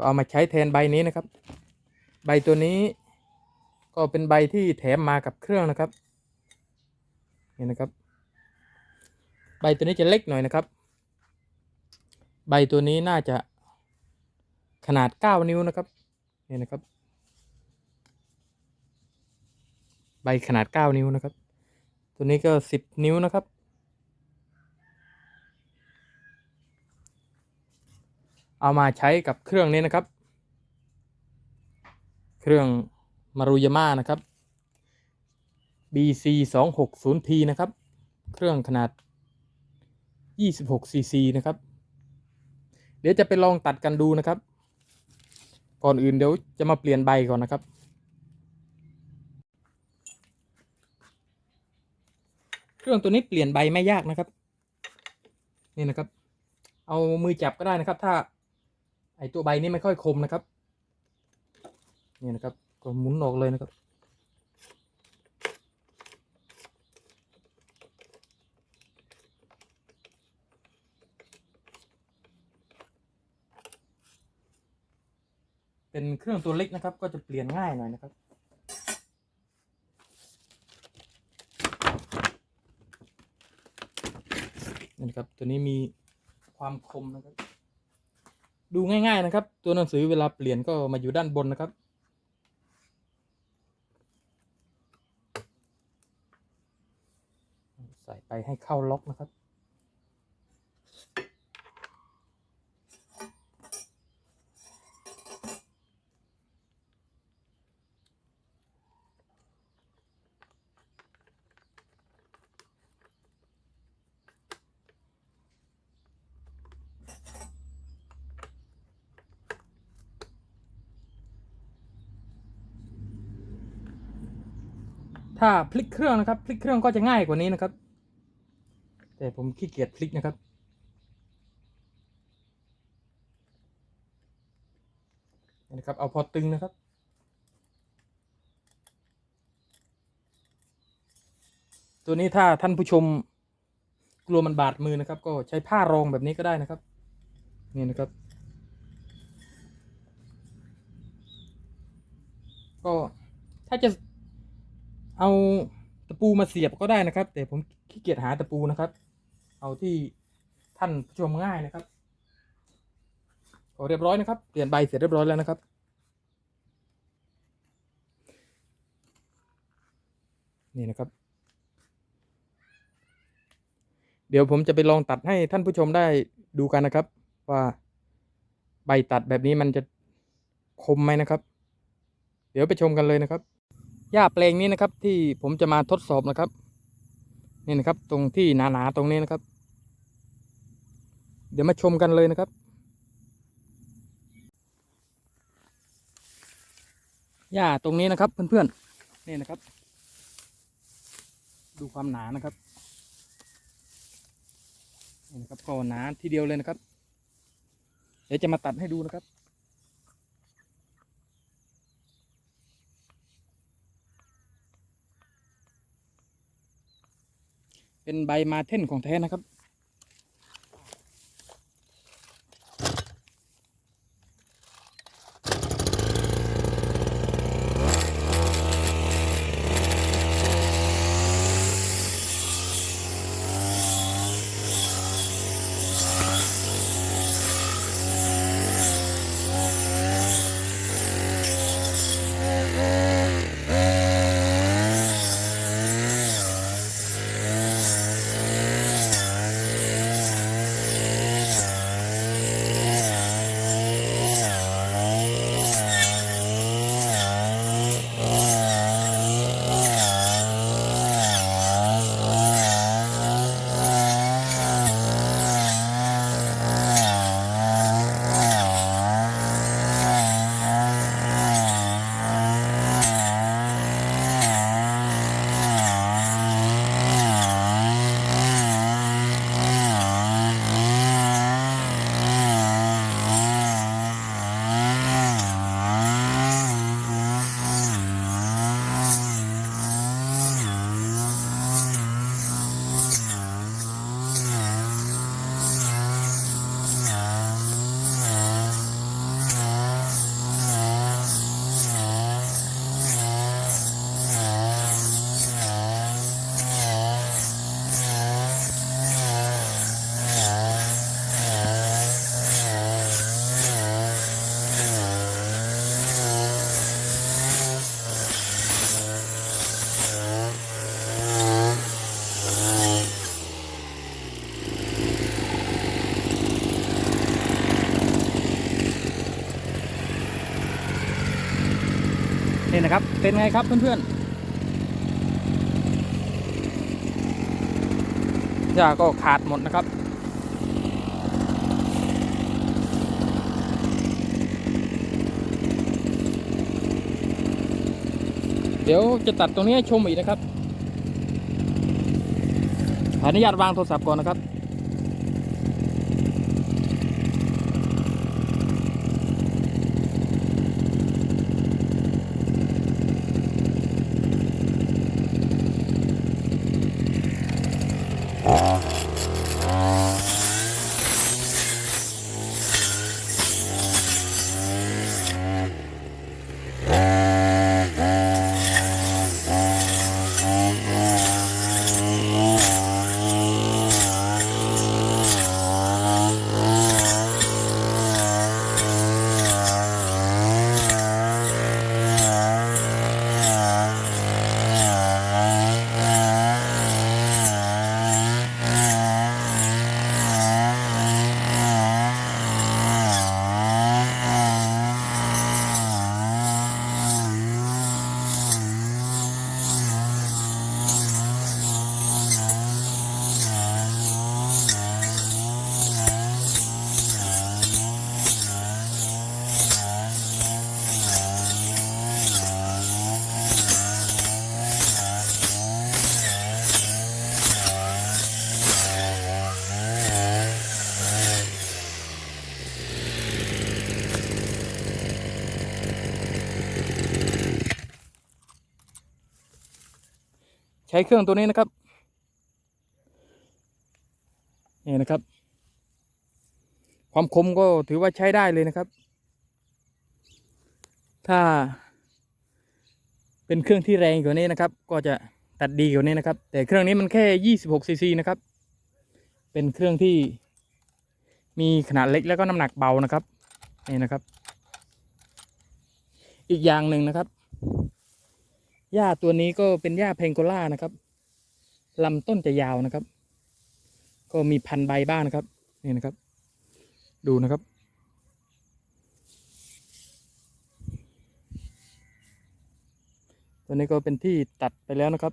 ก็เอามาใช้แทนใบนี้นะครับ ใบตัวนี้ก็เป็นใบที่แถมมากับเครื่องนะครับนี่นะครับ ใบตัวนี้จะเล็กหน่อยนะครับ ใบตัวนี้น่าจะขนาด 9 นิ้วนะครับนี่นะครับ ใบขนาด 9 นิ้วนะครับ ตัวนี้ก็ 10 นิ้วนะครับ เอามาใช้กับเครื่องนี้นะครับ เครื่องมารุยาม่านะครับ BC 2 6 0 T นะครับ เครื่องขนาด 26 cc นะครับ เดี๋ยวจะไปลองตัดกันดูนะครับ ก่อนอื่นเดี๋ยวจะมาเปลี่ยนใบก่อนนะครับเครื่องตัวนี้เปลี่ยนใบไม่ยากนะครับ นี่นะครับ เอามือจับก็ได้นะครับ ถ้า ไอตัวใบนี้ไม่ค่อยคมนะครับนี่นะครับก็หมุนออกเลยนะครับเป็นเครื่องตัวเล็กนะครับ ก็จะเปลี่ยนง่ายหน่อยนะครับ นี่นะครับ ตัวนี้มีความคมนะครับ ดูง่าย ๆ นะครับ ตัวหนังสือเวลาเปลี่ยนก็มาอยู่ด้านบนนะครับ ใส่ไปให้เข้าล็อกนะครับ ถ้าพลิกเครื่องนะครับ พลิกเครื่องก็จะง่ายกว่านี้นะครับ แต่ผมขี้เกียจพลิกนะครับ นะครับ เอาพอตึงนะครับตัวนี้ถ้าท่านผู้ชมกลัวมันบาดมือนะครับ ก็ใช้ผ้ารองแบบนี้ก็ได้นะครับ นี่นะครับ ก็ถ้าจะ เอาตะปูมาเสียบก็ได้นะครับ แต่ผมขี้เกียจหาตะปูนะครับ เอาที่ท่านผู้ชมง่ายนะครับเรียบร้อยนะครับ เปลี่ยนใบเสร็จเรียบร้อยแล้วนะครับ นี่นะครับ เดี๋ยวผมจะไปลองตัดให้ท่านผู้ชมได้ดูกันนะครับ ว่าใบตัดแบบนี้มันจะคมไหมนะครับ เดี๋ยวไปชมกันเลยนะครับ หญ้าแปลงนี้นะครับ ที่ผมจะมาทดสอบนะครับ นี่นะครับ ตรงที่หนาๆตรงนี้นะครับ เดี๋ยวมาชมกันเลยนะครับหญ้าตรงนี้นะครับเพื่อนๆนี่นะครับ ดูความหนานะครับนี่นะครับก็หนาทีเดียวเลยนะครับ เดี๋ยวจะมาตัดให้ดูนะครับ เป็นใบมาเท่นของแท้นะครับ นี่นะครับ เป็นไงครับเพื่อนๆหญ้าก็ขาดหมดนะครับเดี๋ยวจะตัดตรงนี้ชมอีกนะครับขออนุญาตวางโทรศัพท์ก่อนนะครับ ช้เครื่องตัวนี้นะครับนี่นะครับ ความคมก็ถือว่าใช้ได้เลยนะครับ ถ้า เป็นเครื่องที่แรงกว่านี้นะครับ ก็จะตัดดีกว่านี้นะครับ แต่เครื่องนี้มันแค่ 26ซีซีนะครับ เป็นเครื่องที่มีขนาดเล็กแล้วก็น้ำหนักเบานะครับนี่นะครับ อีกอย่างหนึ่งนะครับ หญ้าตัวนี้ก็เป็นหญ้าเพงโกล่านะครับลำต้นจะยาวนะครับ ก็มีพันใบบ้างนะครับ นี่นะครับ ดูนะครับ ตัวนี้ก็เป็นที่ตัดไปแล้วนะครับ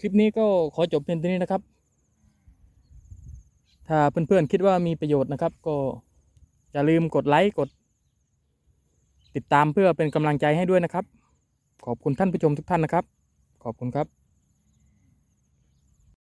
คลิปนี้ก็ขอจบเพียงเท่านี้นะครับ ถ้าเพื่อนๆคิดว่ามีประโยชน์นะครับ ก็อย่าลืมกดไลค์กด ติดตามเพื่อเป็นกำลังใจให้ด้วยนะครับ ขอบคุณท่านผู้ชมทุกท่านนะครับ ขอบคุณครับ